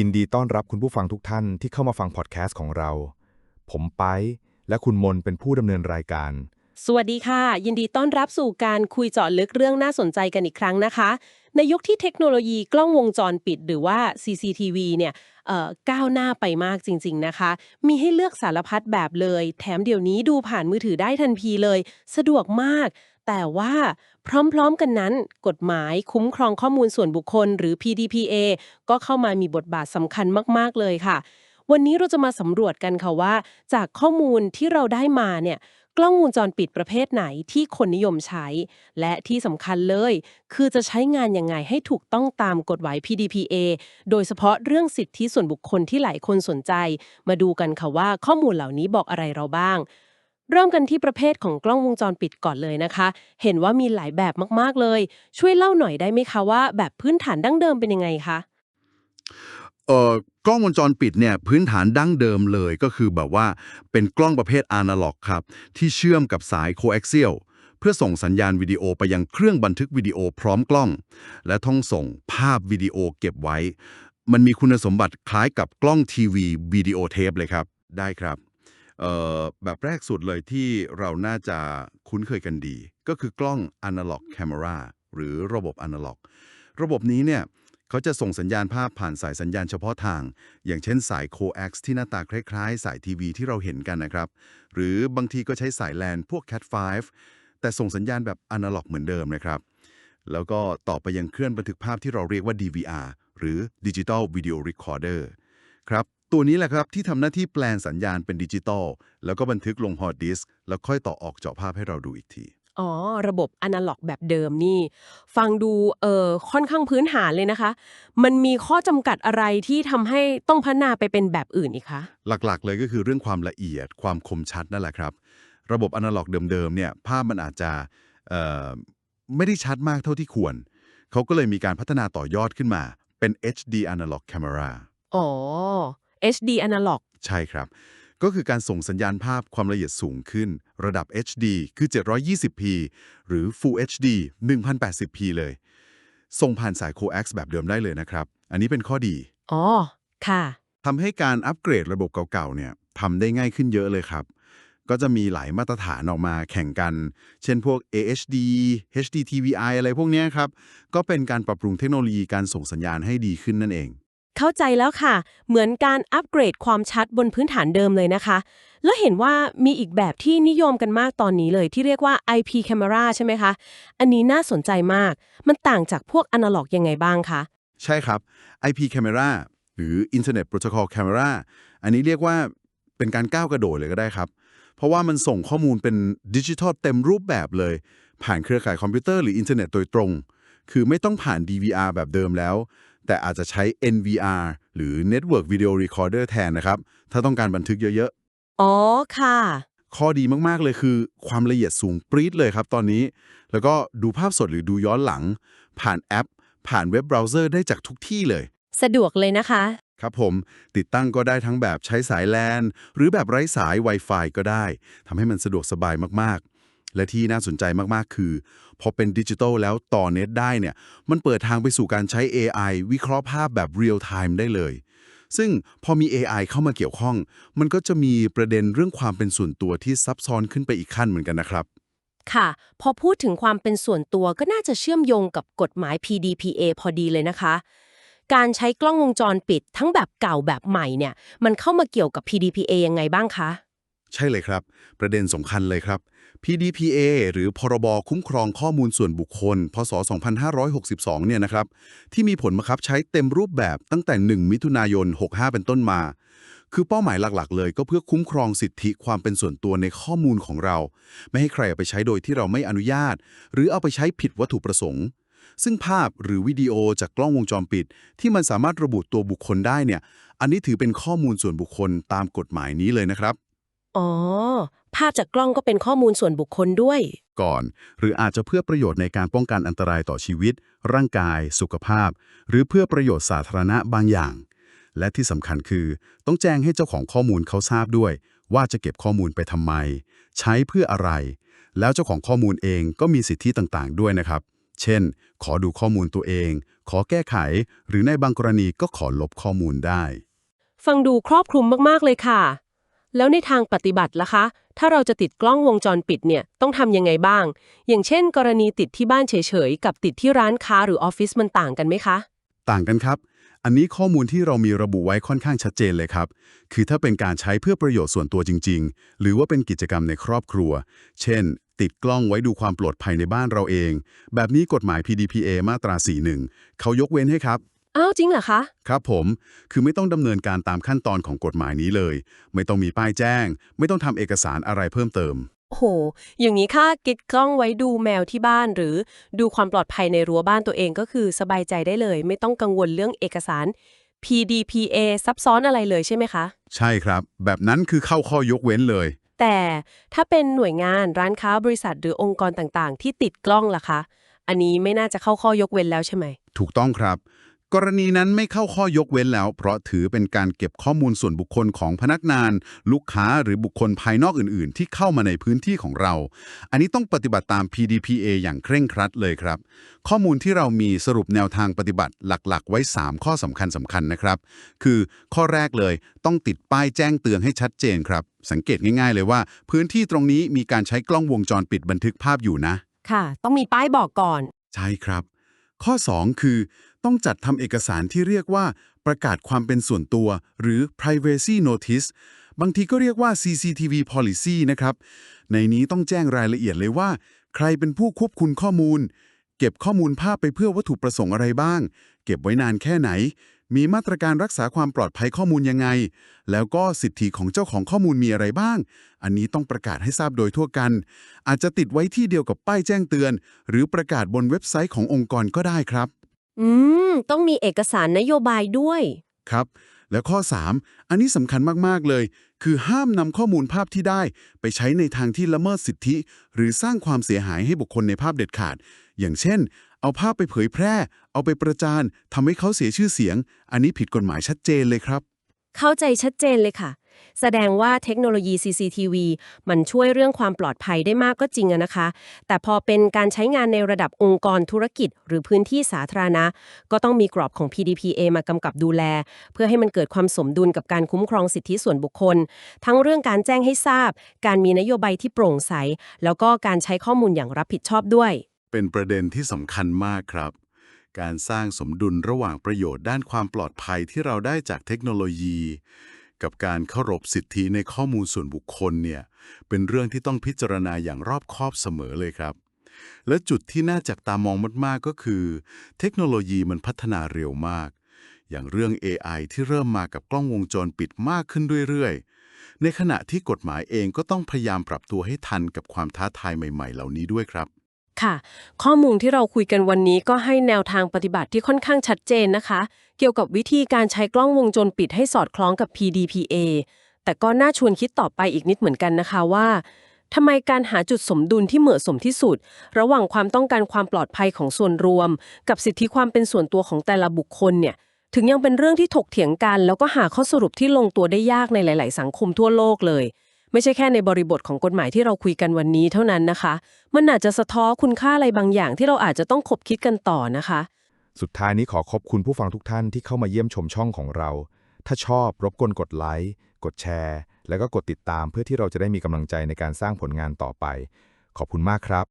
ยินดีต้อนรับคุณผู้ฟังทุกท่านที่เข้ามาฟังพอดแคสต์ของเรา ผมไปและคุณมนเป็นผู้ดำเนินรายการ สวัสดีค่ะ ยินดีต้อนรับสู่การคุยเจาะลึกเรื่องน่าสนใจกันอีกครั้งนะคะ ในยุคที่เทคโนโลยีกล้องวงจรปิดหรือว่า CCTV เนี่ยเอ่อก้าวหน้าไปมากจริง ๆนะคะ มีให้เลือกสารพัดแบบเลย แถมเดี๋ยวนี้ดูผ่านมือถือได้ทันทีเลย สะดวกมาก แต่ว่าพร้อมๆกันนั้น กฎหมายคุ้มครองข้อมูลส่วนบุคคล หรือ PDPA ก็เข้ามามีบทบาทสำคัญมากๆเลยค่ะ วันนี้เราจะมาสำรวจกันค่ะว่า จากข้อมูลที่เราได้มาเนี่ยกล้องวงจรปิดประเภทไหนที่คนนิยมใช้ และที่สำคัญเลย คือจะใช้งานยังไงให้ถูกต้องตามกฎหมาย PDPA โดยเฉพาะเรื่องสิทธิส่วนบุคคลที่หลายคนสนใจ มาดูกันค่ะว่าข้อมูลเหล่านี้บอกอะไรเราบ้าง เริ่มกันที่ประเภทของกล้องวงจรปิดก่อนเลยนะคะ เห็นว่ามีหลายแบบมากๆเลย ช่วยเล่าหน่อยได้ไหมคะว่า แบบพื้นฐานดั้งเดิมเป็นยังไงคะเอ่อกล้องวงจรปิดเนี่ยพื้นฐานดั้งเดิมเลยก็คือแบบว่าเป็นกล้องประเภทอนาล็อกครับ ที่เชื่อมกับสายโค a อ i เ l เพื่อส่งสัญญาณวิดีโอไปยังเครื่องบันทึกวิดีโอพร้อมกล้อง และต้องส่งภาพวิดีโอเก็บไว้ มันมีคุณสมบัติคล้ายกับกล้องทีวีวิดีโอเทปเลยครับ ได้ครับ แบบแรกสุดเลยที่เราน่าจะคุ้นเคยกันดี ก็คือกล้อง Analog Camera หรือระบบ Analog ระบบนี้เนี่ยเขาจะส่งสัญญาณภาพผ่านสายสัญญาณเฉพาะทาง อย่างเช่นสาย coax ที่หน้าตาคล้ายๆ สายทีวีที่เราเห็นกันนะครับ หรือบางทีก็ใช้สายแลนพวก Cat5 แต่ส่งสัญญาณแบบอนาล็อกเหมือนเดิมนะครับ แล้วก็ต่อไปยังเครื่องบันทึกภาพที่เราเรียกว่า DVR หรือ Digital Video Recorder ครับ ตัวนี้แหละครับที่ทำหน้าที่แปลงสัญญาณเป็นดิจิตอลแล้วก็บันทึกลงฮอร์ดดิสก์แล้วค่อยต่อออกเจาะภาพให้เราดูอีกที อ๋อ ระบบอนาล็อกแบบเดิมนี่ ฟังดูเอ่อค่อนข้างพื้นฐานเลยนะคะ มันมีข้อจำกัดอะไรที่ทำให้ต้องพัฒนาไปเป็นแบบอื่นอีกคะ หลักๆ เลยก็คือเรื่องความละเอียดความคมชัดนั่นแหละครับ ระบบอนาล็อกเดิมๆเนี่ยภาพมันอาจจะเอ่อไม่ได้ชัดมากเท่าที่ควร เขาก็เลยมีการพัฒนาต่อยอดขึ้นมาเป็น HD Analog Camera อ๋อ HD อนาล็อกใช่ครับ ก็คือการส่งสัญญาณภาพความละเอียดสูงขึ้น ระดับ HD คือ 720p หรือ Full HD 1080p เลย ส่งผ่านสาย coax แบบเดิมได้เลยนะครับ อันนี้เป็นข้อดี อ๋อ ค่ะทำให้การอัปเกรดระบบเก่าๆเนี่ยทำได้ง่ายขึ้นเยอะเลยครับ ก็จะมีหลายมาตรฐานออกมาแข่งกัน เช่นพวก AHD HDTVI อะไรพวกเนี้ยครับ ก็เป็นการปรับปรุงเทคโนโลยีการส่งสัญญาณให้ดีขึ้นนั่นเอง เข้าใจแล้วค่ะ เหมือนการอัปเกรดความชัดบนพื้นฐานเดิมเลยนะคะ แล้วเห็นว่ามีอีกแบบที่นิยมกันมากตอนนี้เลยที่เรียกว่า IP camera ใช่ไหมคะ อันนี้น่าสนใจมาก มันต่างจากพวกอนาล็อกยังไงบ้างคะ ใช่ครับ IP camera หรือ Internet Protocol Camera อันนี้เรียกว่าเป็นการก้าวกระโดดเลยก็ได้ครับ เพราะว่ามันส่งข้อมูลเป็นดิจิทัลเต็มรูปแบบเลย ผ่านเครือข่ายคอมพิวเตอร์หรืออินเทอร์เน็ตโดยตรง คือไม่ต้องผ่าน DVR แบบเดิมแล้ว แต่อาจจะใช้ NVR หรือ Network Video Recorder แทนนะครับ ถ้าต้องการบันทึกเยอะอ๋อค่ะๆข้อดีมากๆเลยคือ ความละเอียดสูงปรี๊ดเลยครับตอนนี้ แล้วก็ดูภาพสดหรือดูย้อนหลัง ผ่านแอป ผ่านเว็บเบราว์เซอร์ได้จากทุกที่เลย สะดวกเลยนะคะ ครับผม ติดตั้งก็ได้ทั้งแบบใช้สายแลนหรือแบบไร้สาย Wi-Fi ก็ได้ทำให้มันสะดวกสบายมากๆ และที่น่าสนใจมาก ๆ คือ พอเป็นดิจิทัลแล้วต่อเน็ตได้เนี่ย มันเปิดทางไปสู่การใช้ AI วิเคราะห์ภาพแบบเรียลไทม์ได้เลย ซึ่งพอมี AI เข้ามาเกี่ยวข้อง มันก็จะมีประเด็นเรื่องความเป็นส่วนตัวที่ซับซ้อนขึ้นไปอีกขั้นเหมือนกันนะครับ ค่ะ พอพูดถึงความเป็นส่วนตัวก็น่าจะเชื่อมโยงกับกฎหมาย PDPA พอดีเลยนะคะ การใช้กล้องวงจรปิดทั้งแบบเก่าแบบใหม่เนี่ย มันเข้ามาเกี่ยวกับ PDPA ยังไงบ้างคะ ใช่เลยครับ ประเด็นสำคัญเลยครับ PDPA หรือพรบคุ้มครองข้อมูลส่วนบุคคล พศ 2562 เนี่ยนะครับ ที่มีผลบังคับใช้เต็มรูปแบบตั้งแต่ 1 มิถุนายน 65 เป็นต้นมา คือเป้าหมายหลักๆ เลยก็เพื่อคุ้มครองสิทธิความเป็นส่วนตัวในข้อมูลของเรา ไม่ให้ใครเอาไปใช้โดยที่เราไม่อนุญาต หรือเอาไปใช้ผิดวัตถุประสงค์ ซึ่งภาพหรือวิดีโอจากกล้องวงจรปิด ที่มันสามารถระบุตัวบุคคลได้เนี่ย อันนี้ถือเป็นข้อมูลส่วนบุคคลตามกฎหมายนี้เลยนะครับ อ๋อ ภาพจากกล้องก็เป็นข้อมูลส่วนบุคคลด้วย ก่อน หรืออาจจะเพื่อประโยชน์ในการป้องกันอันตรายต่อชีวิต ร่างกาย สุขภาพ หรือเพื่อประโยชน์สาธารณะบางอย่าง และที่สำคัญคือ ต้องแจ้งให้เจ้าของข้อมูลเขาทราบด้วย ว่าจะเก็บข้อมูลไปทำไม ใช้เพื่ออะไร แล้วเจ้าของข้อมูลเองก็มีสิทธิต่างๆ ด้วยนะครับ เช่น ขอดูข้อมูลตัวเอง ขอแก้ไข หรือในบางกรณีก็ขอลบข้อมูลได้ ฟังดูครอบคลุมมากๆเลยค่ะ แล้วในทางปฏิบัติล่ะคะ ถ้าเราจะติดกล้องวงจรปิดเนี่ยต้องทำยังไงบ้าง อย่างเช่น กรณีติดที่บ้านเฉยๆ กับติดที่ร้านค้าหรือออฟฟิศมันต่างกันไหมคะ ต่างกันครับ อันนี้ข้อมูลที่เรามีระบุไว้ค่อนข้างชัดเจนเลยครับ คือถ้าเป็นการใช้เพื่อประโยชน์ส่วนตัวจริง ๆ หรือว่าเป็นกิจกรรมในครอบครัว เช่น ติดกล้องไว้ดูความปลอดภัยในบ้านเราเอง แบบนี้กฎหมาย PDPA มาตรา 41 เขายกเว้นให้ครับ อ้าวจริงเหรอคะ ครับผม คือไม่ต้องดำเนินการตามขั้นตอนของกฎหมายนี้เลย ไม่ต้องมีป้ายแจ้ง ไม่ต้องทำเอกสารอะไรเพิ่มเติมโอ้โหอย่างนี้ค่ากิดกล้องไว้ดูแมวที่บ้านหรือดูความปลอดภัยในรั้วบ้านตัวเองก็คือสบายใจได้เลย ไม่ต้องกังวลเรื่องเอกสาร PDPA ซับซ้อนอะไรเลยใช่ไหมคะ ใช่ครับ แบบนั้นคือเข้าข้อยกเว้นเลย แต่ถ้าเป็นหน่วยงานร้านค้าบริษัทหรือองค์กรต่างๆ ที่ติดกล้องล่ะคะ อันนี้ไม่น่าจะเข้าข้อยกเว้นแล้วใช่ไหม ถูกต้องครับ กรณีนั้นไม่เข้าข้อยกเว้นแล้ว เพราะถือเป็นการเก็บข้อมูลส่วนบุคคลของพนักงาน ลูกค้าหรือบุคคลภายนอกอื่น ๆ ที่เข้ามาในพื้นที่ของเรา อันนี้ต้องปฏิบัติตาม PDPA อย่างเคร่งครัดเลยครับ ข้อมูลที่เรามีสรุปแนวทางปฏิบัติหลัก ๆ ไว้ 3 ข้อสำคัญสำคัญนะครับ คือข้อแรกเลยต้องติดป้ายแจ้งเตือนให้ชัดเจนครับ สังเกตง่าย ๆ เลยว่า พื้นที่ตรงนี้มีการใช้กล้องวงจรปิดบันทึกภาพอยู่นะ ค่ะ ต้องมีป้ายบอกก่อน ใช่ครับ ข้อ 2 คือ ต้องจัดทำเอกสารที่เรียกว่าประกาศความเป็นส่วนตัว หรือ privacy notice บางทีก็เรียกว่า CCTV policy นะครับ ในนี้ต้องแจ้งรายละเอียดเลยว่า ใครเป็นผู้ควบคุมข้อมูล เก็บข้อมูลภาพไปเพื่อวัตถุประสงค์อะไรบ้าง เก็บไว้นานแค่ไหน มีมาตรการรักษาความปลอดภัยข้อมูลยังไง แล้วก็สิทธิของเจ้าของข้อมูลมีอะไรบ้าง อันนี้ต้องประกาศให้ทราบโดยทั่วกัน อาจจะติดไว้ที่เดียวกับป้ายแจ้งเตือน หรือประกาศบนเว็บไซต์ขององค์กรก็ได้ครับ อืม ต้องมีเอกสารนโยบายด้วย ครับ แล้วข้อ 3 อันนี้สำคัญมากๆเลย คือห้ามนำข้อมูลภาพที่ได้ ไปใช้ในทางที่ละเมิดสิทธิ หรือสร้างความเสียหายให้บุคคลในภาพเด็ดขาด อย่างเช่น เอาภาพไปเผยแพร่ เอาไปประจานทำให้เขาเสียชื่อเสียง อันนี้ผิดกฎหมายชัดเจนเลยครับ เข้าใจชัดเจนเลยค่ะ แสดงว่าเทคโนโลยี CCTV มันช่วยเรื่องความปลอดภัยได้มากก็จริงอะนะคะ แต่พอเป็นการใช้งานในระดับองค์กรธุรกิจ หรือพื้นที่สาธารณะ ก็ต้องมีกรอบของ PDPA มากำกับดูแล เพื่อให้มันเกิดความสมดุลกับการคุ้มครองสิทธิส่วนบุคคล ทั้งเรื่องการแจ้งให้ทราบ การมีนโยบายที่โปร่งใส แล้วก็การใช้ข้อมูลอย่างรับผิดชอบด้วย เป็นประเด็นที่สำคัญมากครับการสร้างสมดุลระหว่างประโยชน์ด้านความปลอดภัยที่เราได้จากเทคโนโลยี กับการเคารพสิทธิในข้อมูลส่วนบุคคลเนี่ยเป็นเรื่องที่ต้องพิจารณาอย่างรอบคอบเสมอเลยครับ และจุดที่น่าจับตามองมาก ๆ ก็คือ เทคโนโลยีมันพัฒนาเร็วมาก อย่างเรื่อง AI ที่เริ่มมากับกล้องวงจรปิดมากขึ้นเรื่อยๆ ในขณะที่กฎหมายเองก็ต้องพยายามปรับตัวให้ทันกับความท้าทายใหม่ ๆ เหล่านี้ด้วยครับ ค่ะ ข้อมูลที่เราคุยกันวันนี้ก็ให้แนวทางปฏิบัติที่ค่อนข้างชัดเจนนะคะ เกี่ยวกับวิธีการใช้กล้องวงจรปิดให้สอดคล้องกับ PDPA แต่ก็น่าชวนคิดต่อไปอีกนิดเหมือนกันนะคะว่าทำไมการหาจุดสมดุลที่เหมาะสมที่สุด ระหว่างความต้องการความปลอดภัยของส่วนรวม กับสิทธิความเป็นส่วนตัวของแต่ละบุคคลเนี่ยถึงยังเป็นเรื่องที่ถกเถียงกัน แล้วก็หาข้อสรุปที่ลงตัวได้ยากในหลาย ๆ สังคมทั่วโลกเลย ไม่ใช่แค่ในบริบทของกฎหมายที่เราคุยกันวันนี้เท่านั้นนะคะ มันอาจจะสะท้อนคุณค่าอะไรบางอย่างที่เราอาจจะต้องคบคิดกันต่อนะคะ สุดท้ายนี้ขอขอบคุณผู้ฟังทุกท่านที่เข้ามาเยี่ยมชมช่องของเรา ถ้าชอบรบกวนกดไลค์กดแชร์ แล้วก็กดติดตามเพื่อที่เราจะได้มีกำลังใจในการสร้างผลงานต่อไป ขอบคุณมากครับ